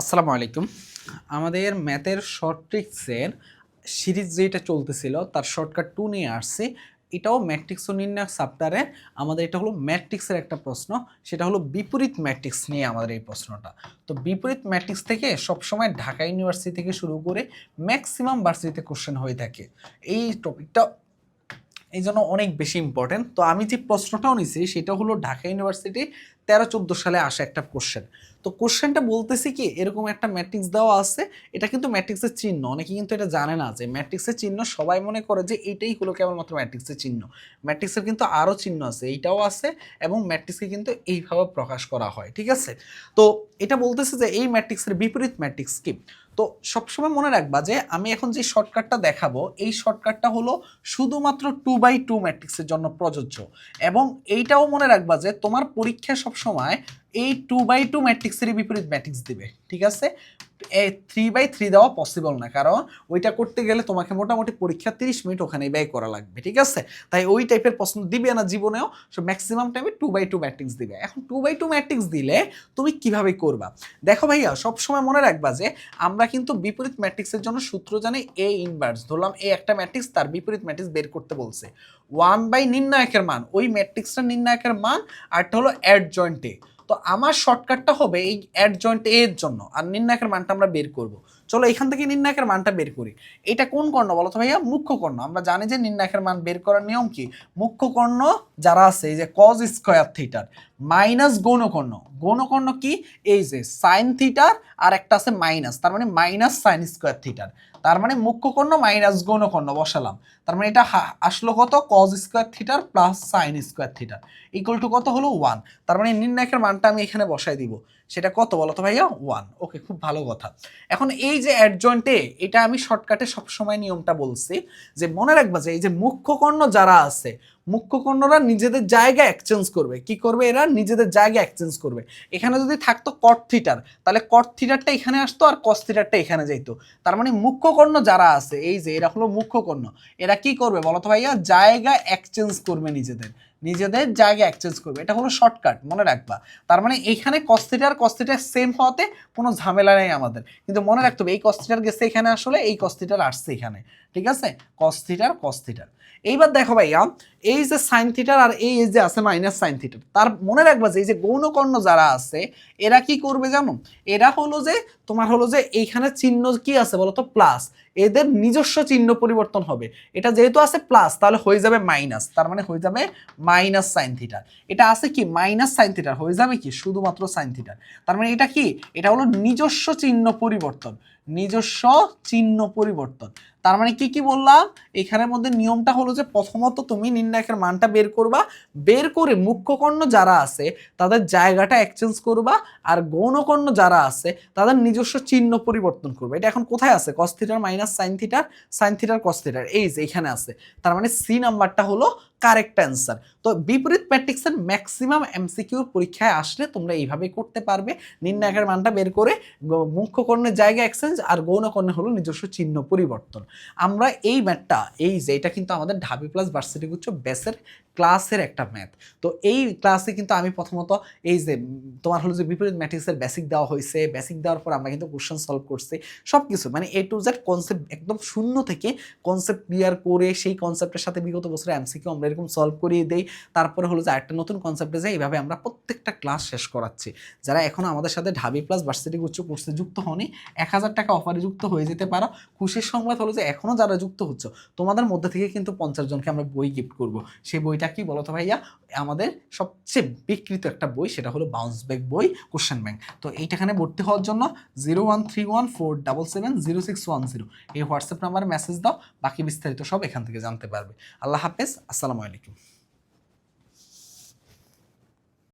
আসসালামু আলাইকুম। আমাদের ম্যাথের শর্ট ট্রিক্সের সিরিজ যেটা চলতেছিল, তার শর্টকাট টু নিয়ে আসছি। এটাও ম্যাট্রিক্স ও নির্ণায়ক সাপ্টারে আমাদের এটা হলো ম্যাট্রিক্সের একটা প্রশ্ন, সেটা হলো বিপরীত ম্যাট্রিক্স নিয়ে আমাদের এই প্রশ্নটা। তো বিপরীত ম্যাট্রিক্স থেকে সবসময় ঢাকা ইউনিভার্সিটি থেকে শুরু করে ম্যাক্সিমাম ভার্সিটিতে কোশ্চেন হয়ে থাকে। এই টপিকটা এই জন্য অনেক বেশি ইম্পর্টেন্ট তো আমি যে প্রশ্নটাও নিছি, সেটা হলো ঢাকা ইউনিভার্সিটি তেরো চোদ্দ সালে আসা একটা কোশ্চেন তো কোশ্চেনটা বলতেছি কি, এরকম একটা ম্যাট্রিক্স দেওয়া আছে, এটা কিন্তু ম্যাট্রিক্সের চিহ্ন। অনেকে কিন্তু এটা জানে না যে ম্যাট্রিক্সের চিহ্ন সবাই মনে করে যে এইটাই হলো কেবলমাত্র ম্যাট্রিক্সের চিহ্ন। ম্যাট্রিক্সের কিন্তু আরও চিহ্ন আছে, এইটাও আছে এবং ম্যাট্রিক্সকে কিন্তু এইভাবে প্রকাশ করা হয়, ঠিক আছে? তো এটা বলতেছে যে এই ম্যাট্রিক্সের বিপরীত ম্যাট্রিক্স কি? তো সবসময় মনে রাখবা যে আমি এখন যে শর্টকাটটা দেখাবো, এই শর্টকাটটা হলো শুধুমাত্র টু বাই টু ম্যাট্রিক্সের জন্য প্রযোজ্য। এবং এইটাও মনে রাখবা যে তোমার পরীক্ষা সবসময় এই টু বাই টু ম্যাট্রিক্সেরই বিপরীত ম্যাট্রিক্স দিবে, ঠিক আছে? থ্রি বাই থ্রি দেওয়া পসিবল না, কারণ ওইটা করতে গেলে তোমাকে মোটামুটি পরীক্ষা তিরিশ মিনিট ওখানে ব্যয় করা লাগবে, ঠিক আছে? তাই ওই টাইপের প্রশ্ন দিবে না জীবনেও সো ম্যাক্সিমাম টাইমে টু বাই টু ম্যাট্রিক্স দিবে। এখন টু বাই টু ম্যাট্রিক্স দিলে তুমি কীভাবে করবা? দেখো ভাইয়া, সবসময় মনে রাখবা যে আমরা কিন্তু বিপরীত ম্যাট্রিক্সের জন্য সূত্র জানি এ ইনভার্স ধরলাম এ একটা ম্যাট্রিক্স তার বিপরীত ম্যাট্রিক্স বের করতে বলছে। ওয়ান বাই নির্ণায়কের মান, ওই ম্যাট্রিক্সটা নির্ণায়কের মান আরটা হলো অ্যাড জয়েন্ট তো আমার শর্টকাটটা হবে এই অ্যাড জয়েন্ট এর জন্য, আর নির্ণায়কের মানটা আমরা বের করব। চলো এখান থেকে নির্ণায়কের মানটা বের করি। এটা কোন কর্ণ বলো তো ভাইয়া? মুখ্য কর্ণ। আমরা জানি যে নির্ণায়কের মান বের করার নিয়ম কি? মুখ্য কর্ণ যারা আছে, এই যে কজ স্কোয়ার থিটার মাইনাস গৌণকর্ণ। গৌণকর্ণ কি? এই যে সাইন থিটার আর একটা আছে মাইনাস, তার মানে মাইনাস সাইন স্কোয়ার থিটার তার মানে মুখ্য কর্ণ মাইনাস গৌণকর্ণ বসালাম। তার মানে এটা আসলো কত? কজ স্কোয়ার থিটার প্লাস সাইন স্কোয়ার থিটার ইকুয়াল টু কত হলো? ওয়ান তার মানে নির্ণায়কের মানটা আমি এখানে বসাই দিব। সেটা কত বলো তো ভাইয়া? ওয়ান ওকে খুব ভালো কথা। এখন এই যে অ্যাডজয়েন্টে এটা আমি শর্টকাটে সবসময় নিয়মটা বলছি যে মনে রাখবা যে এই যে মুখ্য কর্ণ যারা আছে মুখ্য কর্ণরা নিজেদের জায়গা এক্সচেঞ্জ করবে। কি করবে এরা? নিজেদের জায়গা এক্সচেঞ্জ করবে। এখানে যদি থাকতো কট থিটার তাহলে কট থিটারটা এখানে আসতো আর কস থিটারটা এখানে যাইতো। তার মানে মুখ্য কর্ণ যারা আছে, এই যে এরা হলো মুখ্য কর্ণ এরা কি করবে বলতো ভাইয়া? জায়গা এক্সচেঞ্জ করবে নিজেদের। নিজেদের জায়গা এক্সচেঞ্জ করবে। এটা হলো শর্টকাট মনে রাখবা। তার মানে এইখানে কস্তিটার কস্তিটার সেম হওয়াতে কোনো ঝামেলা নেই আমাদের। কিন্তু মনে রাখতে হবে, এই কস্তিটার গেছে এখানে আসলে, এই কস্তিটার আসছে এখানে। ঠিক আছে? কস্তিটার কস্তিটার এইবার দেখো ভাইয়া, এই যে সাইন থিটার আর এই যে আছে মাইনাস সাইন থিটার তার মনে রাখবা যে এই যে গৌণকর্ণ যারা আছে, এরা কি করবে জানো? এরা হলো যে, তোমার হলো যে এইখানে চিহ্ন কি আছে বলো তো প্লাস এদের নিজস্ব চিহ্ন পরিবর্তন হবে। এটা যেহেতু আছে প্লাস তাহলে হয়ে যাবে মাইনাস তার মানে হয়ে যাবে মাইনাস সাইন থিটার এটা আছে কি? মাইনাস সাইন থিটার হয়ে যাবে কি? শুধুমাত্র সাইন থিটার তার মানে এটা কি? এটা হলো নিজস্ব চিহ্ন পরিবর্তন। নিজস্ব চিহ্ন পরিবর্তন। তার মানে কি কি বললাম? এখানের মধ্যে নিয়মটা হলো যে প্রথমত তুমি নির্ণায়কের মানটা বের করবা। বের করে মুখ্যকর্ণ যারা আছে, তাদের জায়গাটা এক্সচেঞ্জ করবা আর গৌণকর্ণ যারা আছে, তাদের নিজস্ব চিহ্ন পরিবর্তন করবে। এটা এখন কোথায় আছে? কস থিটার মাইনাস সাইন থিটার সাইন থিটার কস থিটার এই যে এখানে আছে। তার মানে সি নাম্বারটা হলো কারেক্ট অ্যান্সার। তো বিপরীত ম্যাট্রিক্সের ম্যাক্সিমাম এমসিকিউর পরীক্ষায় আসলে তোমরা এইভাবে করতে পারবে। নির্ণায়কের মানটা বের করে মুখ্য কর্ণের জায়গা এক্সচেঞ্জ আর গৌণ কর্ণে হলো নিজস্ব চিহ্ন পরিবর্তন। আমরা এই ম্যাথটা এই যে, এটা কিন্তু আমাদের ঢাবি প্লাস ভার্সিটি গুচ্ছ বেসের ক্লাসের একটা ম্যাথ। তো এই ক্লাসে কিন্তু আমি প্রথমত এই যে, তোমার হলো যে, বিপরীত ম্যাট্রিক্সের বেসিক দেওয়া হয়েছে বেসিক দেওয়ার পর আমরা কিন্তু কোশ্চেন সলভ করছি। সব কিছু মানে এ টু জেড কনসেপ্ট একদম শূন্য থেকে কনসেপ্ট ক্লিয়ার করে সেই কনসেপ্টের সাথে বিগত বছরে এমসিকিউ আমরা এরকম সলভ করিয়ে দেই। তারপরে হলো যে আরেকটা নতুন কনসেপ্টে যাই এইভাবে আমরা প্রত্যেকটা ক্লাস শেষ করাচ্ছি। যারা এখনও আমাদের সাথে ঢাবি প্লাস ভার্সিটি উচ্চ কোর্সে যুক্ত হনি এক হাজার টাকা অফারে যুক্ত হয়ে যেতে পারো। খুশির সংবাদ হলো যে এখনও যারা যুক্ত হচ্ছে, তোমাদের মধ্যে থেকে কিন্তু পঞ্চাশ জনকে আমরা বই গিফট করব। সেই বইটা কি বলতো ভাইয়া? আমাদের সবচেয়ে বিকৃত একটা বই, সেটা হলো বাউন্স ব্যাক বই কোশ্চেন ব্যাংক তো এইটাখানে ভর্তি হওয়ার জন্য zero one three one four double seven zero six one zero এই হোয়াটসঅ্যাপ নাম্বারে মেসেজ দাও, বাকি বিস্তারিত সব এখান থেকে জানতে পারবে। আল্লাহ হাফেজ, আসসালামু আলাইকুম